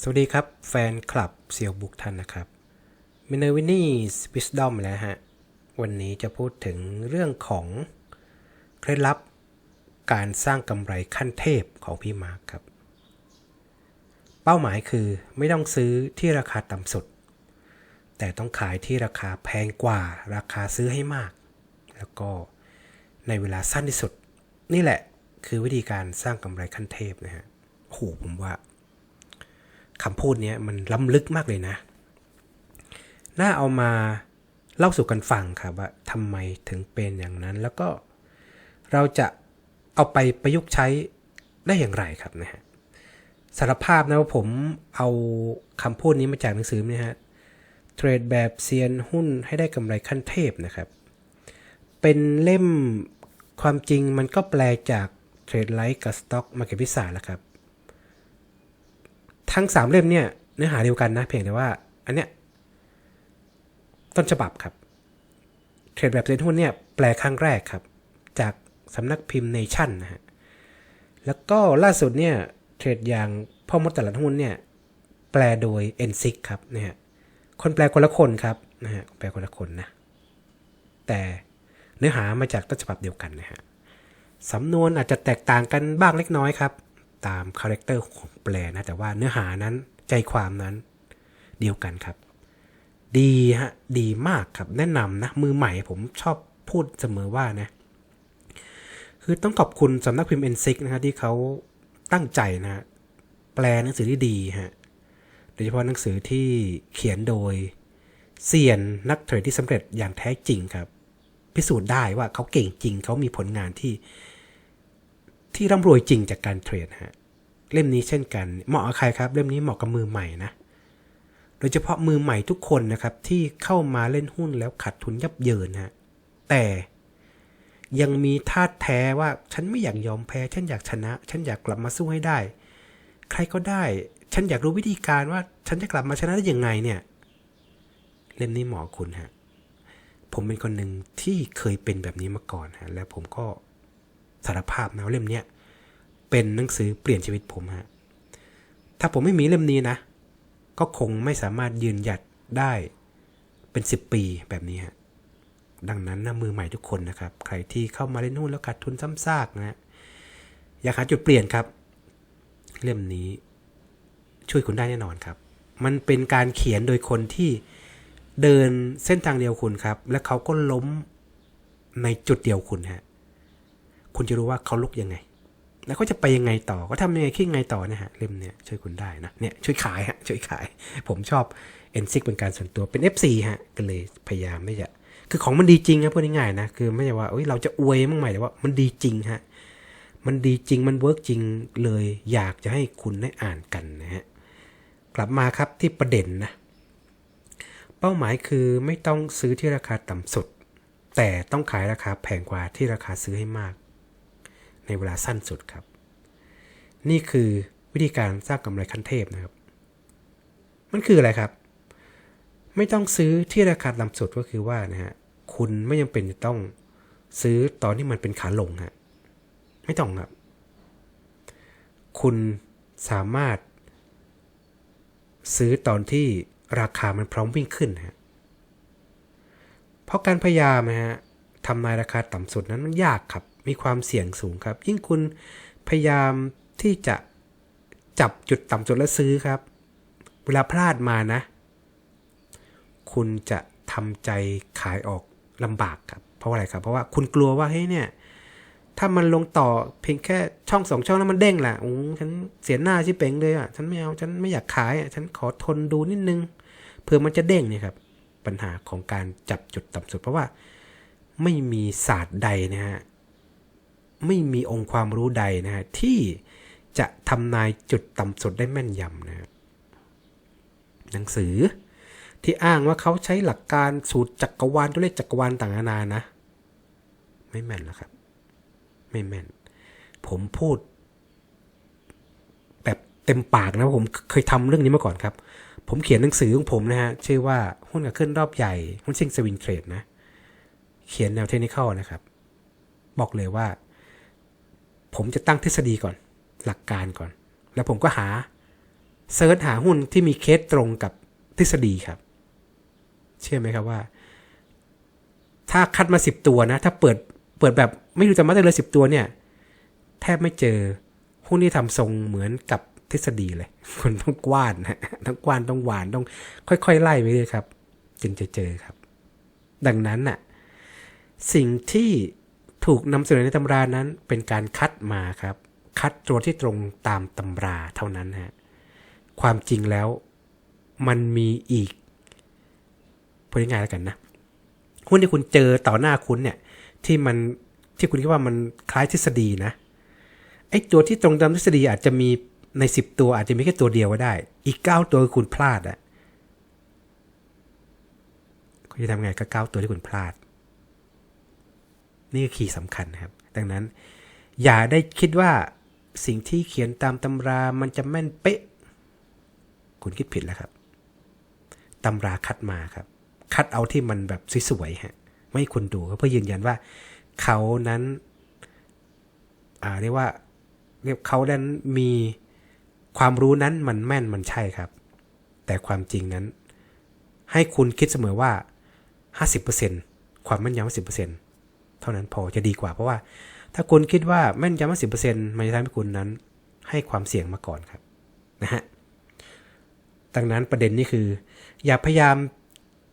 สวัสดีครับ แฟนคลับเซียวบุกท่านนะครับมินเนอร์วินนี่สปิสดอมแล้วฮะ วันนี้จะพูดถึงเรื่องของเคล็ดลับการสร้างกำไรขั้นเทพของพี่มาร์คครับ เป้าหมายคือไม่ต้องซื้อที่ราคาต่ำสุด แต่ต้องขายที่ราคาแพงกว่าราคาซื้อให้มาก แล้วก็ในเวลาสั้นที่สุด นี่แหละคือวิธีการสร้างกำไรขั้นเทพนะฮะโหผมว่า คำพูดนี้มันล้ำลึกมากเลยนะ น่าเอามาเล่าสู่กันฟังครับว่าทำไมถึงเป็นอย่างนั้น แล้วก็เราจะเอาไปประยุกต์ใช้ได้อย่างไรครับนะฮะสารภาพนะว่าผมเอาคำพูดนี้มาจากหนังสือนะฮะเทรดแบบเซียนหุ้นให้ได้กำไรขั้นเทพนะครับ เป็นเล่มความจริงมันก็แปลจากเทรดไลท์กับสต็อกมาเก็ตวิสาแหละครับ ทั้งสามเล่มเนี่ยเนื้อหาเดียวกันนะ เพียงแต่ว่า อันเนี้ยต้นฉบับครับ เทรดแบบเซนหุ้นเนี่ยแปลครั้งแรกครับ จากสำนักพิมพ์เนชั่นนะฮะแล้วก็ล่าสุดเนี่ยเทรดอย่างพ่อมดตลาดหุ้นเนี่ยแปลโดย n อ i ครับนะฮะคนแปลคนละคนครับนะฮะแปลคนละคนนะ แต่เนื้อหามาจากต้นฉบับเดียวกันนะฮะสำนวนอาจจะแตกต่างกันบ้างเล็กน้อยครับ ตามคาแรคเตอร์ของแปลนะ แต่ว่าเนื้อหานั้นใจความนั้นเดียวกันครับ ดีฮะ ดีมากครับ แนะนำนะ มือใหม่ผมชอบพูดเสมอว่านะ คือต้องขอบคุณสำนักพิมพ์ n อ i นะครับที่เขาตั้งใจนะฮะแปลหนังสือที่ดีฮะ โดยเฉพาะหนังสือที่เขียนโดยเซียนนักเทรดที่สำเร็จอย่างแท้จริงครับ พิสูจน์ได้ว่าเขาเก่งจริง เขามีผลงานที่ ที่ร่ำรวยจริงจากการเทรดฮะเล่มนี้เช่นกันเหมาะกับใครครับ เล่มนี้เหมาะกับมือใหม่นะโดยเฉพาะมือใหม่ทุกคนนะครับ ที่เข้ามาเล่นหุ้นแล้วขาดทุนยับเยินฮะแต่ยังมีธาแท้ว่าฉันไม่อยากยอมแพ้ ฉันอยากชนะ ฉันอยากกลับมาสู้ให้ได้ ใครก็ได้ ฉันอยากรู้วิธีการว่า ฉันจะกลับมาชนะได้ยังไงเนี่ย เล่มนี้เหมาะคุณฮะผมเป็นคนหนึ่งที่เคยเป็นแบบนี้มาก่อนฮะแล้วผมก็สารภาพนะเล่มเนี้ย เป็นหนังสือเปลี่ยนชีวิตผมฮะ ถ้าผมไม่มีเล่มนี้นะ ก็คงไม่สามารถยืนหยัดได้เป็น 10 ปีแบบนี้ฮะ ดังนั้นนะมือใหม่ทุกคนนะครับ ใครที่เข้ามาเล่นหุ้นแล้วขาดทุนซ้ำซากนะฮะอยากหาจุดเปลี่ยนครับ เล่มนี้ช่วยคุณได้แน่นอนครับ มันเป็นการเขียนโดยคนที่เดินเส้นทางเดียวคุณครับ และเขาก็ล้มในจุดเดียวคุณฮะ คุณจะรู้ว่าเขาลุกยังไง แล้วก็จะไปยังไงต่อก็ทำยังไงคิดยังไงต่อนะฮะเล่มเนี้ยช่วยคุณได้นะเนี่ยช่วยขายฮะช่วยขาย ผมชอบ n อ i เป็นการส่วนตัวเป็น FC ฮะก็เลยพยายามไม่จะคือของมันดีจริงครับพูดง่ายๆนะคือไม่ใช่ว่าเอ้ยเราจะอวยมั่งใหม่แต่ว่ามันดีจริงฮะมันดีจริงมันเวิร์กจริงเลยอยากจะให้คุณได้อ่านกันนะฮะกลับมาครับที่ประเด็นนะเป้าหมายคือไม่ต้องซื้อที่ราคาต่ำสุด แต่ต้องขายราคาแพงกว่าที่ราคาซื้อให้มาก ในเวลาสั้นสุดครับ นี่คือวิธีการสร้างกำไรขั้นเทพนะครับ มันคืออะไรครับ ไม่ต้องซื้อที่ราคาต่ำสุดก็คือว่านะฮะคุณไม่ยังเป็นจะต้องซื้อตอนที่มันเป็นขาลงฮะไม่ต้องครับ คุณสามารถ ซื้อตอนที่ราคามันพร้อมวิ่งขึ้นฮะเพราะการพยายามนะฮะทำนายราคาต่ำสุดนั้นมันยากครับ มีความเสี่ยงสูงครับ ยิ่งคุณพยายามที่จะจับจุดต่ำสุดแล้วซื้อครับ เวลาพลาดมานะ คุณจะทำใจขายออกลำบากครับ เพราะอะไรครับ เพราะว่าคุณกลัวว่าเฮ้ยเนี่ย ถ้ามันลงต่อเพียงแค่ช่องสองช่องแล้วมันเด้งล่ะโอ้ฉันเสียหน้าชิเป่งเลยอะ ฉันไม่เอา ฉันไม่อยากขายอะ ฉันขอทนดูนิดนึง เพื่อมันจะเด้งเนี่ยครับ ปัญหาของการจับจุดต่ำสุด เพราะว่าไม่มีศาสตร์ใดนะฮะ ไม่มีองค์ความรู้ใดนะฮะที่จะทำนายจุดต่ำสุดได้แม่นยำนะหนังสือที่อ้างว่าเขาใช้หลักการสูตรจักรวาลตัวเลขจักรวาลต่างนานานะ ไม่แม่นแล้วครับ ไม่แม่น ผมพูด แบบเต็มปากนะผมเคยทำเรื่องนี้มาก่อนครับ ผมเขียนหนังสือของผมนะฮะชื่อว่าหุ้นกับขึ้นรอบใหญ่หุ้นซิงสวิงเทรดนะ เขียนแนวเทคนิคนะครับ บอกเลยว่า ผมจะตั้งทฤษฎีก่อน หลักการก่อน แล้วผมก็หาเซิร์ชหาหุ้นที่มีเคสตรงกับทฤษฎีครับ เชื่อไหมครับว่า ถ้าคัดมาสิบตัวนะ ถ้าเปิดเปิดแบบไม่รู้จะมาได้เลยสิบตัวเนี่ย แทบไม่เจอหุ้นที่ทำทรงเหมือนกับทฤษฎีเลยคุณต้องกว้านนะต้องกว้านต้องหวานต้อง ค่อยๆไล่ไปเลยครับ จึงจะเจอครับ ดังนั้นน่ะ สิ่งที่ ถูกนำเสนอในตำรานั้นเป็นการคัดมาครับ คัดตัวที่ตรงตามตำราเท่านั้นฮะความจริงแล้วมันมีอีกพูดง่ายๆแล้วกันนะหุ้นที่คุณเจอต่อหน้าคุณเนี่ย ที่มันที่คุณคิดว่ามันคล้ายทฤษฎีนะไอ้ตัวที่ตรงตามทฤษฎีอาจจะมีในสิบตัวอาจจะมีแค่ตัวเดียวก็ได้ อีกเก้าตัวคุณพลาดอะคุณจะทำไงกับเก้าตัวที่คุณพลาด นี่คือคีย์สำคัญครับ ดังนั้น อย่าได้คิดว่าสิ่งที่เขียนตามตำรามันจะแม่นเป๊ะ คุณคิดผิดแล้วครับตำราคัดมาครับ คัดเอาที่มันแบบสวยๆฮะไม่คุณดูเพื่อยืนยันว่า เขานั้นเรียกว่าเรียกเขานั้นมีความรู้นั้นมันแม่นมันใช่ครับ แต่ความจริงนั้น ให้คุณคิดเสมอว่า 50%ความแม่นยำ50%เท่านั้นพอจะดีกว่า เพราะว่าถ้าคุณคิดว่าแม่นยำ50%มันจะทำให้คุณนั้น ให้ความเสี่ยงมาก่อนครับนะฮะดังนั้นประเด็นนี้คือ อย่าพยายาม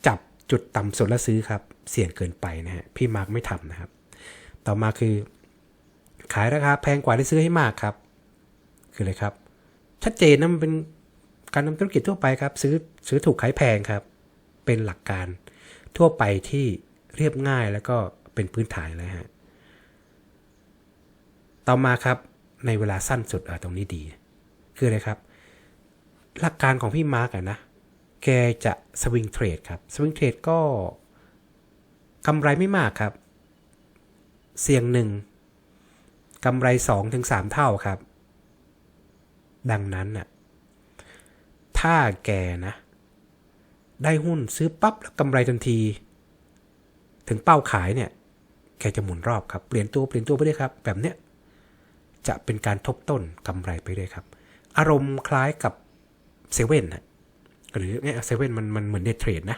จับจุดต่ำสุดแล้วซื้อครับ เสี่ยงเกินไปนะฮะพี่มาร์กไม่ทำนะครับ ต่อมาคือ ขายราคาแพงกว่าที่ซื้อให้มากครับ คืออะไรครับ ชัดเจนนะมันเป็นการทำธุรกิจทั่วไปครับ ซื้อซื้อถูกขายแพงครับ เป็นหลักการทั่วไปที่เรียบง่ายแล้วก็ เป็นพื้นฐานเลยฮะต่อมาครับในเวลาสั้นสุดตรงนี้ดี คืออะไรครับ หลักการของพี่มาร์กอะนะ แกจะสวิงเทรดครับ สวิงเทรดก็กำไรไม่มากครับ เสี่ยงหนึ่งกำไร2-3ถึงเท่าครับ ดังนั้นน่ะถ้าแกนะ ได้หุ้นซื้อปั๊บแล้วกำไรทันที ถึงเป้าขายเนี่ย กจะหมุนรอบครับ เปลี่ยนตัวเปลี่ยนตัวไปเลยครับ แบบเนี้ยจะเป็นการทบต้นกำไรไปเลยครับ อารมณ์คล้ายกับเซเว่นนะหรือเนี่ยเซเว่นมันมันเหมือนเดทเทรดนะ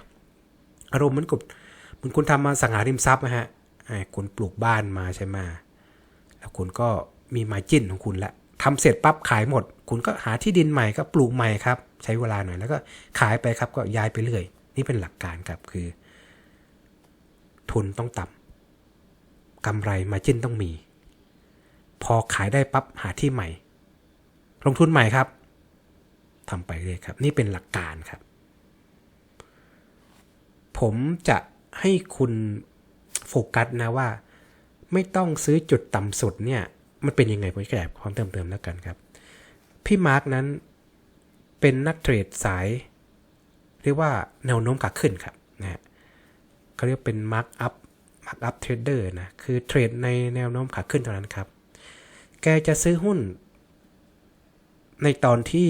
อารมณ์เหมันกับเหมือนคุณทำมาสังหาริมทรัพย์นะฮะไอ้คุณปลูกบ้านมาใช่ไหมแล้วคุณก็มีมาจิ้นของคุณละทำเสร็จปั๊บขายหมด คุณก็หาที่ดินใหม่ก็ปลูกใหม่ครับ ใช้เวลาหน่อยแล้วก็ขายไปครับก็ย้ายไปเรื่อย นี่เป็นหลักการครับคือ ทุนต้องต่ำ กำไรมาจิ้นต้องมี พอขายได้ปั๊บหาที่ใหม่ ลงทุนใหม่ครับทำไปเรื่อยครับ นี่เป็นหลักการครับ ผมจะให้คุณโฟกัสนะว่า ไม่ต้องซื้อจุดต่ำสุดเนี่ย มันเป็นยังไงผมจะแอบความเติมเติมแล้วกันครับ พี่มาร์กนั้นเป็นนักเทรดสาย เรียกว่าแนวโน้มขาขึ้นครับนะฮะเขาเรียกเป็นมาร์กอัพ มาร์กอัพเทรดเดอร์นะคือเทรดในแนวโน้มขาขึ้นเท่านั้นครับ แกจะซื้อหุ้น ในตอนที่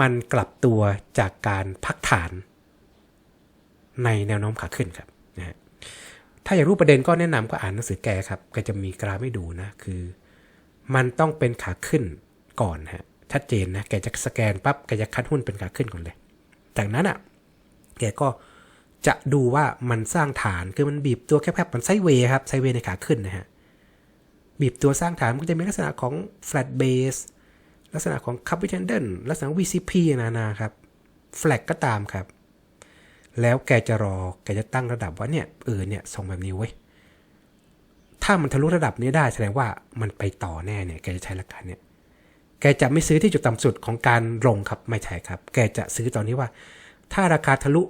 มันกลับตัวจากการพักฐาน ในแนวโน้มขาขึ้นครับนะฮะถ้าอยากรู้ประเด็นก็แนะนำก็อ่านหนังสือแกครับแกจะมีกราฟให้ดูนะคือ มันต้องเป็นขาขึ้นก่อนฮะชัดเจนนะแกจะสแกนปั๊บแกจะคัดหุ้นเป็นขาขึ้นก่อนเลย จากนั้นอะแกก็ จะดูว่ามันสร้างฐานคือมันบีบตัวแคบๆมันไซเวย์ครับไซเวย์ในขาขึ้นนะฮะบีบตัวสร้างฐานมันก็จะมีลักษณะของ flat base ลักษณะของ c a p i t a l d e n ลักษณะ VCP นานาครับ flag ก็ตามครับ แล้วแกจะรอแกจะตั้งระดับว่าเนี่ยเออเนี่ยส่งแบบนี้เว้ยถ้ามันทะลุระดับนี้ได้แสดงว่ามันไปต่อแน่เนี่ยแกจะใช้หลักการเนี่ยแกจะไม่ซื้อที่จุดต่ำสุดของการลงครับไม่ใช่ครับ แกจะซื้อตอนนี้ว่า ถ้าราคาทะลุ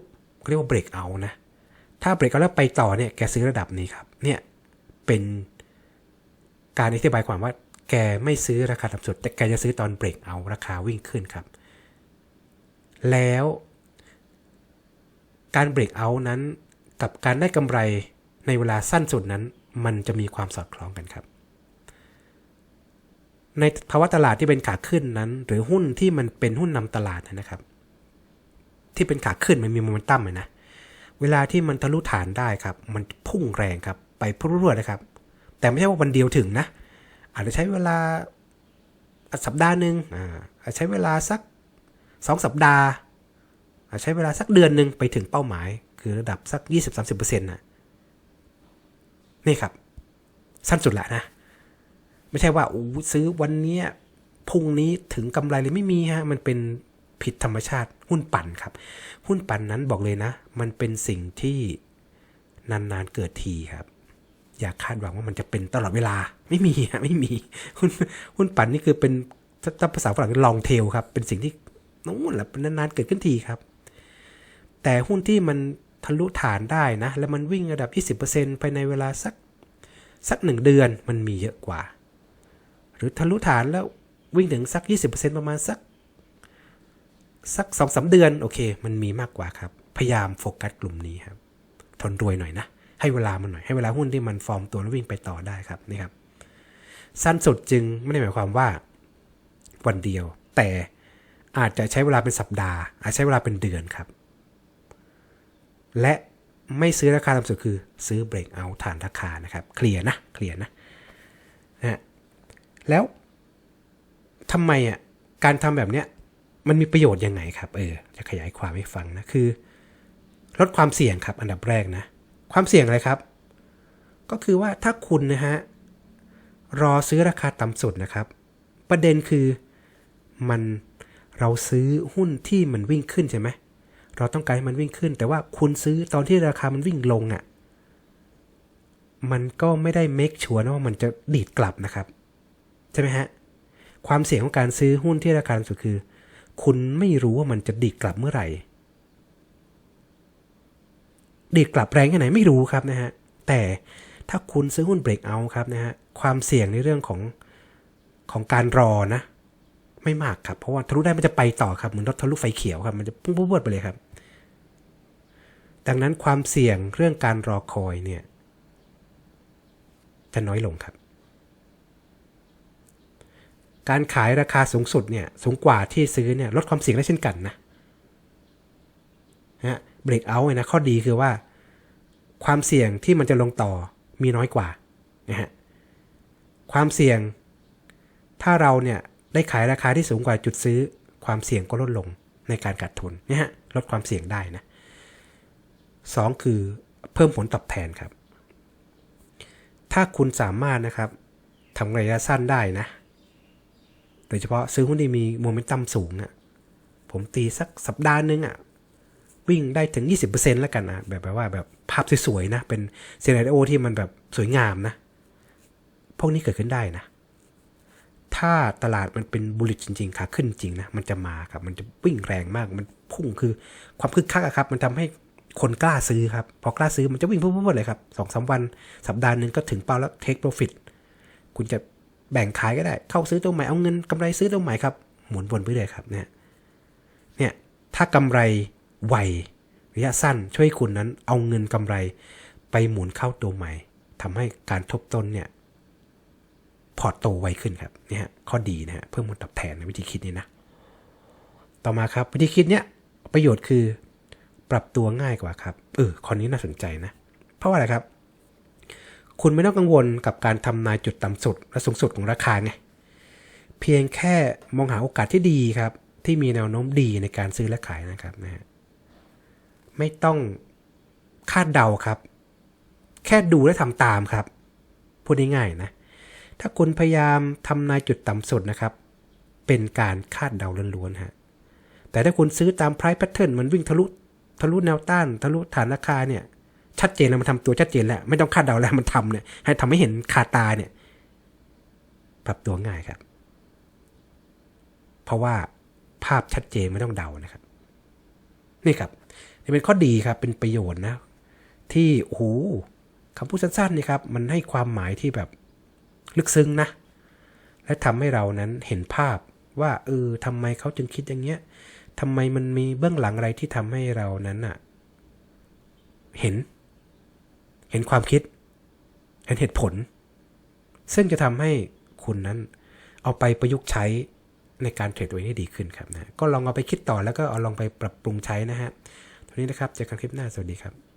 เรียกว่าเบรกเอานะ ถ้าเบรกเอาแล้วไปต่อเนี่ยแกซื้อระดับนี้ครับ เนี่ยเป็นการอธิบายความว่า แกไม่ซื้อราคาต่ำสุด แต่แกจะซื้อตอนเบรกเอาราคาวิ่งขึ้นครับ แล้วการเบรกเอานั้นกับการได้กำไรในเวลาสั้นสุดนั้น มันจะมีความสอดคล้องกันครับ ในภาวะตลาดที่เป็นขาขึ้นนั้น หรือหุ้นที่มันเป็นหุ้นนำตลาดนะครับ ที่เป็นขาขึ้นมันมีโมเมนตัมเลยนะเวลาที่มันทะลุฐานได้ครับ มันพุ่งแรงครับ ไปพรวดๆนะครับ แต่ไม่ใช่ว่าวันเดียวถึงนะ อาจจะใช้เวลาสัปดาห์หนึ่งอ่าใช้เวลาสักสองสัปดาห์อ่าใช้เวลาสักเดือนหนึ่งไปถึงเป้าหมาย คือระดับสัก 20-30%นะนี่ครับ สั้นสุดละนะ ไม่ใช่ว่าอู้ซื้อวันนี้พรุ่งนี้ถึงกำไรเลยไม่มีฮะ มันเป็น ผิดธรรมชาติหุ้นปั่นครับ หุ้นปั่นนั้นบอกเลยนะ มันเป็นสิ่งที่นานๆเกิดทีครับอย่าคาดหวังว่ามันจะเป็นตลอดเวลาไม่มีฮะไม่มีหุ้นหุ้นปั่นนี่คือเป็นถ้าภาษาฝรั่งลองเทลครับ เป็นสิ่งที่นู้นแหละเป็นนานๆเกิดขึ้นทีครับ แต่หุ้นที่มันทะลุฐานได้นะ แล้วมันวิ่งระดับ 20%ภายในเวลาสักสักหนึ่งเดือนมันมีเยอะกว่า หรือทะลุฐานแล้ววิ่งถึงสัก 20%ประมาณสัก สักสองสาเดือนโอเค มันมีมากกว่าครับ พยายามโฟกัสกลุ่มนี้ครับ ทนรวยหน่อยนะ ให้เวลามันหน่อย ให้เวลาหุ้นที่มันฟอร์มตัวแล้ววิ่งไปต่อได้ครับนี่ครับ สั้นสุดจึงไม่ได้หมายความว่า วันเดียว แต่อาจจะใช้เวลาเป็นสัปดาห์ อาจใช้เวลาเป็นเดือนครับ และไม่ซื้อราคาต่ำสุดคือซื้อเบรกเอาฐานราคานะครับเคลียร์นะเคลียร์นะนะฮะแล้วทำไมอะการทำแบบเนี้ย มันมีประโยชน์ยังไงครับ เออ จะขยายความให้ฟังนะ คือ ลดความเสี่ยงครับ อันดับแรกนะ ความเสี่ยงอะไรครับ ก็คือว่าถ้าคุณนะฮะ รอซื้อราคาต่ำสุดนะครับ ประเด็นคือมันเราซื้อหุ้นที่มันวิ่งขึ้นใช่ไหม เราต้องการให้มันวิ่งขึ้น แต่ว่าคุณซื้อตอนที่ราคามันวิ่งลงอะ่ะ มันก็ไม่ได้เมคชัวร์นะว่ามันจะดีดกลับนะครับ ใช่ไหมฮะ ความเสี่ยงของการซื้อหุ้นที่ราคาต่ำสุดคือ คุณไม่รู้ว่ามันจะดีดกลับเมื่อไหร่ดีดกลับแรงแค่ไหนไม่รู้ครับนะฮะ แต่ถ้าคุณซื้อหุ้นเบรกเอาครับนะฮะ ความเสี่ยงในเรื่องของของการรอนะ ไม่มากครับ เพราะว่าทะลุได้มันจะไปต่อครับ เหมือนรถทะลุไฟเขียวครับ มันจะพุ่งพรวดไปเลยครับ ดังนั้นความเสี่ยงเรื่องการรอคอยเนี่ย จะน้อยลงครับ การขายราคาสูงสุดเนี่ยสูงกว่าที่ซื้อเนี่ยลดความเสี่ยงได้เช่นกันนะฮะเบรกเอาท์นะข้อดีคือว่า ความเสี่ยงที่มันจะลงต่อมีน้อยกว่านะฮะความเสี่ยง ถ้าเราเนี่ยได้ขายราคาที่สูงกว่าจุดซื้อ ความเสี่ยงก็ลดลงในการขาดทุนนะฮะลดความเสี่ยงได้นะสองคือเพิ่มผลตอบแทนครับ ถ้าคุณสามารถนะครับทำระยะสั้นได้นะ โดยเฉพาะซื้อหุ้นที่มีโมเมนตัมสูงอะ่ะ ผมตีสักสัปดาห์นึงอะ่ะ วิ่งได้ถึง 20%แล้วกันนะแบบแบบว่าแบบภาพสวยๆนะ เป็นซีนาริโอที่มันแบบสวยงามนะ พวกนี้เกิดขึ้นได้นะ ถ้าตลาดมันเป็นบุลิตจริงๆขาขึ้นจริงนะ มันจะมาครับ มันจะวิ่งแรงมาก มันพุ่งคือความคึกคักครับ มันทำให้คนกล้าซื้อครับ พอกล้าซื้อมันจะวิ่งพุ่งๆเลยครับสองสาวันสัปดาห์หนึ่งก็ถึงเป้าแล้วเทคโปรฟิตคุณจะ แบ่งขายก็ได้ เข้าซื้อตัวใหม่เอาเงินกำไรซื้อตัวใหม่ครับ หมุนวนไปเลยครับเนี่ยเนี่ยถ้ากำไรไวระยะสั้นช่วยคุณนั้นเอาเงินกำไรไปหมุนเข้าตัวใหม่ทำให้การทบต้นเนี่ยพอตโตไวขึ้นครับเนี่ฮะข้อดีนะฮะเพิ่มผลตอบแทนในวิธีคิดนี้นะต่อมาครับวิธีคิดเนี้ยประโยชน์คือปรับตัวง่ายกว่าครับเออข้อนี้น่าสนใจนะ เพราะว่าอะไรครับ คุณไม่ต้องกังวลกับการทำนายจุดต่ำสุดและสูงสุดของราคาไงเพียงแค่มองหาโอกาสที่ดีครับ ที่มีแนวโน้มดีในการซื้อและขายนะครับนะไม่ต้องคาดเดาครับ แค่ดูและทำตามครับ พูดง่ายๆนะ ถ้าคุณพยายามทำนายจุดต่ำสุดนะครับ เป็นการคาดเดาล้วนๆฮะแต่ถ้าคุณซื้อตาม price pattern มันวิ่งทะลุทะลุแนวต้าน ทะลุฐานราคาเนี่ย ชัดเจนแล้วมันทำตัวชัดเจนแล้ว ไม่ต้องคาดเดาแล้วมันทำเนี่ย ให้ทำให้เห็นคาตาเนี่ย ปรับตัวง่ายครับ เพราะว่าภาพชัดเจนไม่ต้องเดานะครับ นี่ครับนี่เป็นข้อดีครับ เป็นประโยชน์นะ ที่โอ้โหคำพูดสั้นๆนี่ครับ มันให้ความหมายที่แบบลึกซึ้งนะ และทำให้เรานั้นเห็นภาพว่าเออทำไมเขาจึงคิดอย่างเงี้ยทำไมมันมีเบื้องหลังอะไรที่ทำให้เรานั้นอะเห็น เห็นความคิด เห็นเหตุผล ซึ่งจะทำให้คุณนั้นเอาไปประยุกต์ใช้ในการเทรดไว้ให้ดีขึ้นครับนะก็ลองเอาไปคิดต่อแล้วก็เอาลองไปปรับปรุงใช้นะฮะทีนี้นะครับเจอกันคลิปหน้าสวัสดีครับ